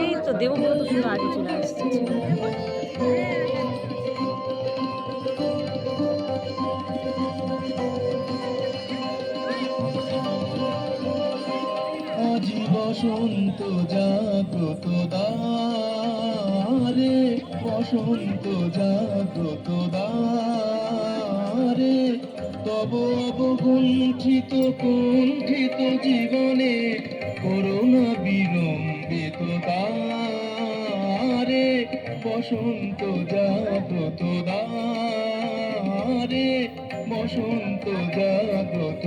এই তো দেবব্রত শুধু আগে চলে আসছে। বসন্ত জাগ্রত দ্বারে বসন্ত জাগ্রত দ্বারে তব অবগুণ্ঠিত কুণ্ঠিত জীবনে করোনা বিলম্বিত দ্বারে, বসন্ত জাগ্রত দ্বারে বসন্ত জাগ্রত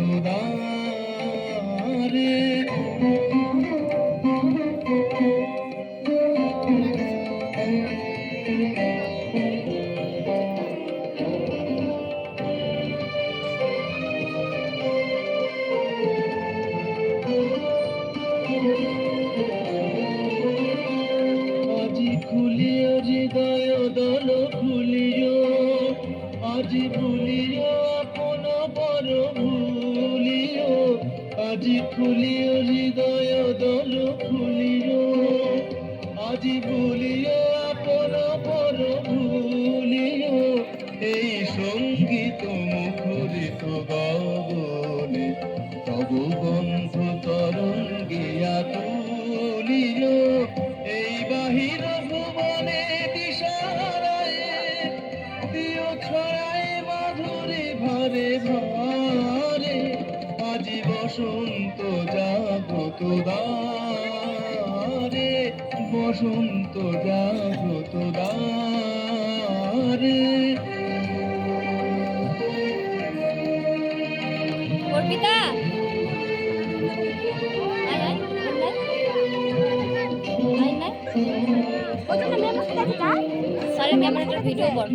আজি ভুলিও আপন পর ভুলিও। আজি খুলিও হৃদয় দল খুলিও। আজি ভুলিও আপন পর ভুলিও। এই সংগীত মুখরিত গগনে তব বন্ধ তরঙ্গিয়া তুলিও। এই বাহির জাগত দ্বারে বসন্ত জাগত দ্বারে অর্পিতা! সরি ভিডিও কর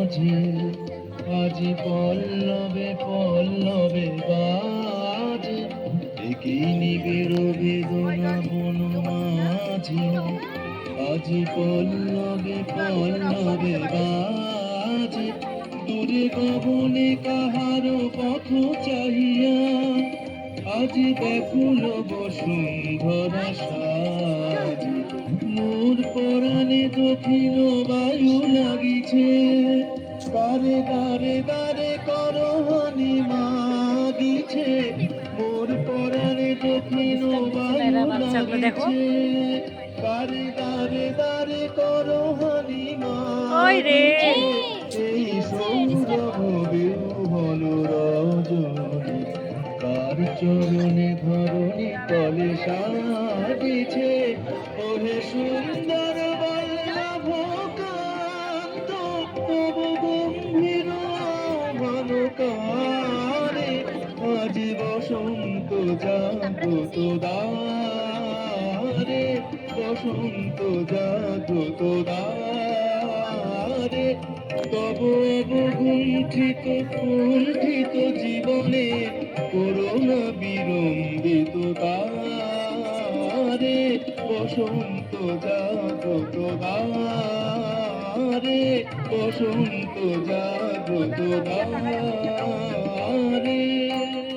মাঝে আজি পল্লবে পল্লবে বাজে। একই নিবিড় বেদনা বন মাঝে। আজি পল্লবে পল্লবে বাজে। দূরে গগনে কাহার পথ চাহিয়া। আজি ব্যাকুল বসুন্ধরা সাজে। মোর পরাণে দক্ষিণ বায়ু লাগিছে। দারে দারে দারে করহানি মাগিছে। মোর পরাণে দক্ষিণ বায়ু দেখো। লাগিছে দারে করহানি মাগিছে। এই সৌরভ বিহল রজনী কার চরণে ধরণী তলে সাজিছে। ওহে সুন্দর বল্লভ ঘনকারে আজ বসন্ত জাগ্রত দ্বারে, বসন্ত জাগ্রত দ্বারে। তব অবগুণ্ঠিত, কুণ্ঠিত জীবনে করোনা বিলম্বিত তারে বসন্ত জাগ্রত যাবে বসন্ত জাগ্রত রে